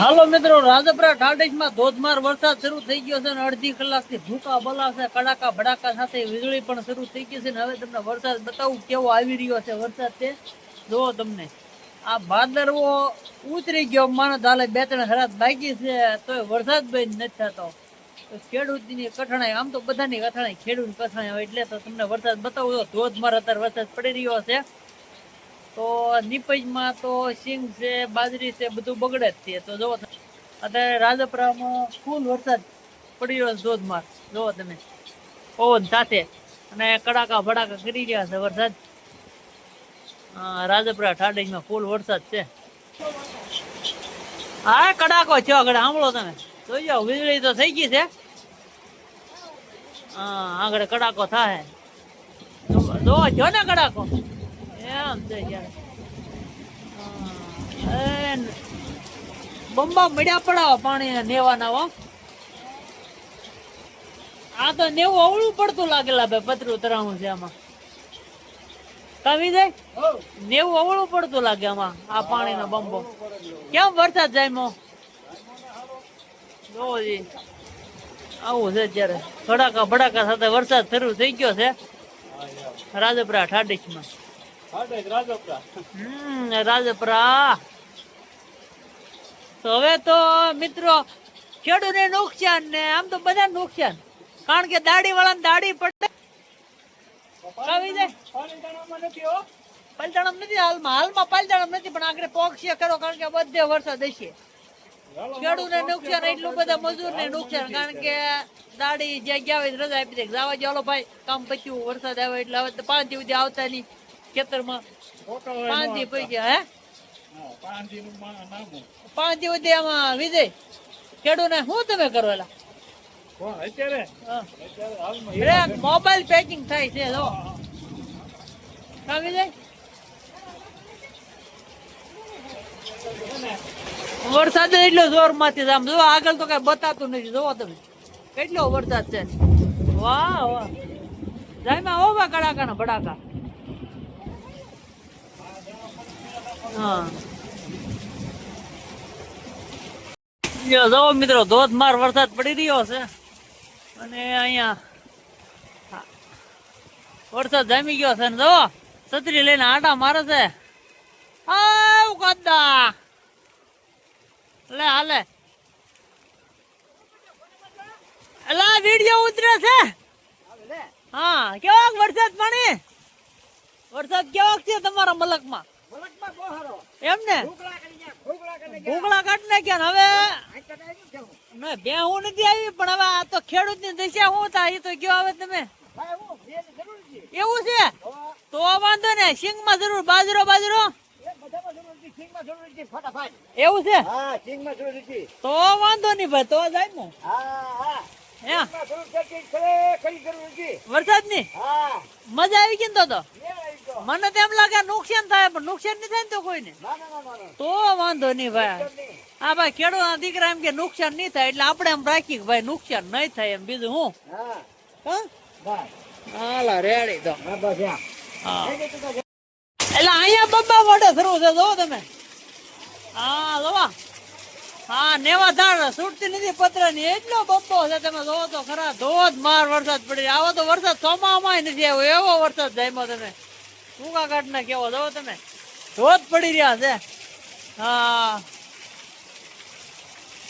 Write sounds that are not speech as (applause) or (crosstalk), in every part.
હાલો મિત્રો, રાજપરા ઠાઠેજમાં ધોધમાર વરસાદ શરૂ થઈ ગયો છે અને અડધી કલાકથી ભૂકા બલાશે, કડાકા ભડાકા સાથે વીજળી પણ શરૂ થઈ ગઈ છે ને હવે તમને વરસાદ બતાવું કેવો આવી રહ્યો છે વરસાદ તે. જુઓ તમને. આ ભાદરવો ઉતરી ગયો માણસ હાલે બે ત્રણ હરાત બાકી છે, તોય વરસાદ બંધ નથી થતો. ખેડૂતની કઠણાઈ, આમ તો બધાની કઠણાઈ ખેડૂત કઠણાઈ હોય એટલે તો તમને વરસાદ બતાવું ધોધમાર અત્યારે વરસાદ પડી રહ્યો છે. તો નીપજમાં તો સિંગ છે, બાજરી છે, બધું બગડે જ છે. તો જુઓ અત્યારે રાજપરામાં ફૂલ વરસાદ પડી રહ્યો ધોધમાર. જુઓ તમે. પવન સાથે. અને કડાકા ભડાકા કરી રહ્યા છે વરસાદ. રાજપરા ઠાડેજમાં ફૂલ વરસાદ છે. હા, કડાકો છો આગળ. સાંભળો તમે. જોઈ જાઓ, વીજળી તો થઈ ગઈ છે. હા, આગળ કડાકો થાય. જો જો ને કડાકો. બંબા મળ્યા પડાવો પાણી નેવાના હો. આ તો નેવું અવળું પડતું લાગેલા ભાઈ પતરું તરાણું છે આમાં. કમી નેવું અવળું પડતું લાગે આમાં, આ પાણીનો બંબો. કેમ વરસાદ જાય મો? જોવો આવું છે અત્યારે. ભડાકા ભડાકા સાથે વરસાદ શરૂ થઈ ગયો છે. રાજપરા ઠાડીશમાં હમ રાજપરા. તો હવે તો મિત્રો ખેડૂતને નુકસાન ને આમ તો બધા નુકસાન. કારણ કે દાડી વાળા દાડી પડે. આવી જાય. પલટાણમ નથી હાલમાં હાલમાં પલટાણમ નથી પણ આગળ પોક્ષીએ કરો કારણ કે બધે વરસાદ હશે. ખેડૂતને નુકસાન એટલું બધા મજૂરને નુકસાન કારણ કે દાડી જ્યાં ગયા હોય રજા આપી દે. જવા ચાલો ભાઈ કામ પછી વરસાદ આવ્યો એટલે હવે પાંચ દિવસ આવતા નહીં. ખેતરમાં. પાંચ પડી ગયા હે? પાંચ સુધી આમાં વિજય. ખેડૂતને શું તમે કરો એલા? મોબાઈલ પેકિંગ થાય છે જો. હા વિજય? વરસાદ એટલો જોરમાંથી આમ જો આગળ તો કઈ બતાતું નથી. જોવો તમે. કેટલો વરસાદ છે. વાહ વાહ. જાયમાં હોવા કડાકા ના ભડાકા. હા. જો જો મિત્રો ધોધમાર વરસાદ પડી રહ્યો છે. અને અહીંયા વરસાદ જામી ગયો છે. ને જો છત્રી લઈને આટા મારે છે. આવ કદા. લે, હાલે. એલા વિડિયો ઉતરે છે. હા, કેવાક વરસાદ પાણી? વરસાદ કેવાક છે તમારા મલકમાં? એમ ને? ભૂગળા કાઢ નાખ્યા ક્યાં હવે? મેં બે હું નથી આવી પણ હવે આ તો ખેડૂતની દશા શું થાય? એ તો ગયો હવે તમે? એવું છે? તો વાંધો ને સિંગમાં જરૂર બાજરો બાજરો? એવું છે? તો વાંધો નહીં ભાઈ તો જાય ને. હે. વરસાદની મજા આવી ગઈ તો તો? મને તો એમ લાગે નુકસાન થાય પણ નુકસાન નહીં થાય ને તો કોઈને? તો વાંધો નહીં ભાઈ. હા ભાઈ ખેડૂત દીકરા એમ કે નુકસાન નહીં થાય એટલે આપણે એમ રાખી ભાઈ નુકસાન નહીં થાય એમ બીજું હું? હાલા રેડી તો. હા એટલે અહીંયા બબ્બા મોઢે શરૂ છે જો તમે. હા જોવા. હા, નેવા ધાર સુટતી નથી પત્રની એટલો બબ્બો છે, તમે જોવો તો ખરા, ધોધ માર વરસાદ પડી. આવો તો વરસાદ ચોમામાં નથી આવ્યો, એવો વરસાદ જામ્યો તમે ટૂંકા કાઢના કેવો, જોવો તમે. ધોધ પડી રહ્યા છે. હા.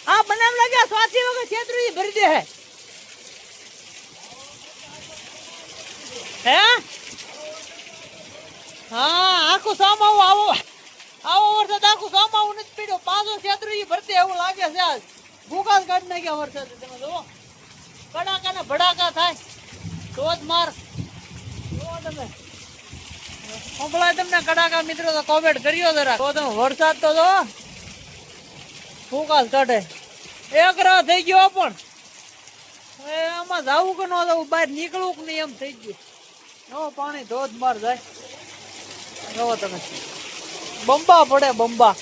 હા, મને એમ લાગે સ્વાથી વગર છેતરી ભરી દે હે. હા? આખું સામાવું આવો. આવો વરસાદ આખું સામાવું નથી પીડ્યો. પાછો છેતરી ભરતી એવું લાગે છે આજ. ભૂકાસ કાઢી નાખ્યા વરસાદ તમે જુઓ. કડાકા ને ભડાકા થાય. ધોધ માર. જુઓ તમે. સંભળાય તમને કડાકા મિત્રો તો કોમેન્ટ કર્યો જરા. તો તમે, વરસાદ તો જો ફૂકાસ કાઢે. એક રાહ થઈ ગયો પણ. આમાં જાવું કે ન જવું, બહાર નીકળવું કે નહીં એમ થઈ ગયું. પાણી ધોધ માર જાય. જોવો તમે. બંબા પડે બંબા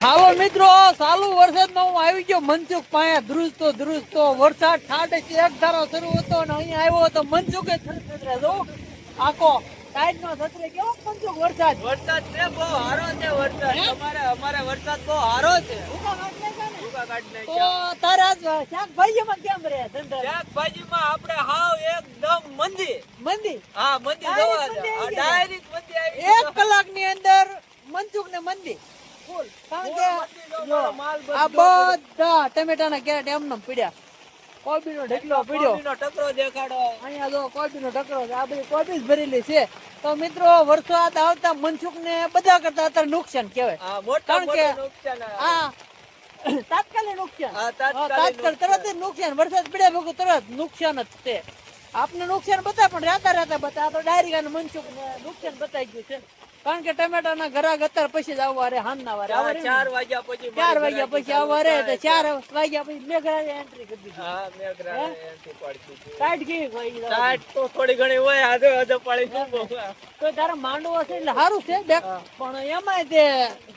હાલો મિત્રો ચાલુ વરસાદમાં હું આવી ગયો મનસુખ પાસે. ધ્રુજતો ધ્રુજતો. વરસાદ છે એક ધારો શરૂ હતો અને અહીંયા આવ્યો હતો મનસુખે થરથરે જો આખો સાઈડ નો થતરે કેવો મનસુખ વરસાદ? વરસાદ છે બહુ હારો છે વરસાદ. અમારે અમારે વરસાદ બહુ હારો છે. તો. તારા શાકભાજીમાં કેમ રહે ધંધા? શાકભાજીમાં આપણે હાવ એકદમ મંદી. મંદી? હા મંદી Direct જોવા મંદી આવી ગઈ. છે ડાયરેક્ટ મંદી આવી એક કલાક અંદર મનસુખ ને મંદી. ફૂલ. કારણ કે આ બધા ટમેટાના કેરેટ એમને પીડ્યા. કોબીનો ઢેકલો પીડ્યો. ટકરો દેખાડો. અહીંયા જો કોબીનો ઢગલો આ બધી કોબી જ ભરેલી છે. તો મિત્રો વરસાદ આવતા મનસુખ ને બધા કરતા અત્યારે નુકસાન કહેવાય. હા કારણ કે. આ (coughs) તાત્કાલિક નુકસાન. તાત્કાલિક તરત જ નુકસાન. વરસાદ પડ્યા ભેગું તરત નુકસાન જ છે. આપને નુકસાન બતા પણ રાતા રાતા બતા તો ડાયરેક્ટ અને મનસુખ નુકસાન બતાઈ ગયું છે. કારણ કે ટમેટાના ઘરાક અત્યારે પછી જ આવવા રે હાનના વારે. ચાર વાગ્યા પછી ચાર વાગ્યા પછી આવવા રે તો ચાર વાગ્યા પછી મેઘરાજે એન્ટ્રી કરી દીધી. હા મેઘરાજે એન્ટ્રી પાડી દીધી. ટાઈટ ગઈ ભાઈ ટાઈટ તો થોડી ઘણી હોય આધો આધો પાડી શું તો તારા માંડવો છે એટલે સારું છે દેખ પણ એમાંય તે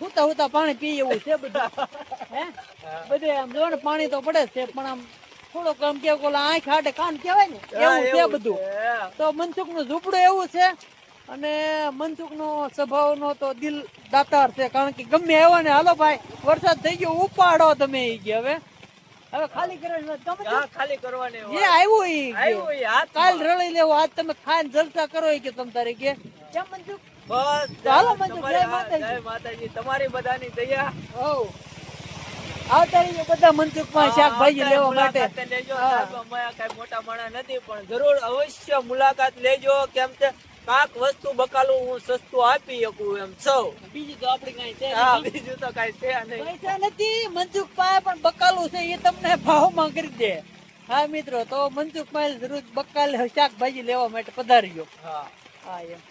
હુતા હુતા પાણી પી એવું છે બધું. (laughs) હે? બધે આમ જો ને પાણી તો પડે છે પણ આમ થોડો આમ કે ઓલા આંખ હાટે કાન કહેવાય ને એવું છે બધું. તો મનસુખનું ઝૂંપડું એવું છે અને મનસુખ નો સ્વભાવ નો તો દિલ દાતાર છે કારણ કે ગમે એવો ને હાલો ભાઈ વરસાદ થઈ ગયો ઉપાડો તમે એ ગયા હવે. હવે ખાલી કરવાની તમે ખાલી કરવાની જે આવ્યું ઈ આવ્યું કાલ રળી લેવો આજ તમે ખાઈને જલસા કરો કે તમ તારે કે. કેમ મનસુખ? બસ ચાલો મનસુખ જય માતાજી. જય માતાજી. તમારી બધાની દયા. હોવ. આવતા રહીએ બધા મનસુખમાં શાકભાજી હા, લેવા માટે. લેજો કાંઈ મોટા માણા નથી પણ જરૂર અવશ્ય મુલાકાત લેજો. કેમ કે કાક વસ્તુ બકાલું હું સસ્તું આપી શકું એમ સૌ. બીજું તો આપડે કઈ છે હા બીજું તો કઈ છે નહીં. પૈસા નથી મનસુખ પાસે પણ બકાલું છે એ તમને ભાવમાં કરી દે. હા મિત્રો તો મનસુખ પાસે જરૂર બકાલ શાકભાજી લેવા માટે પધારજો. હા. હા એમ.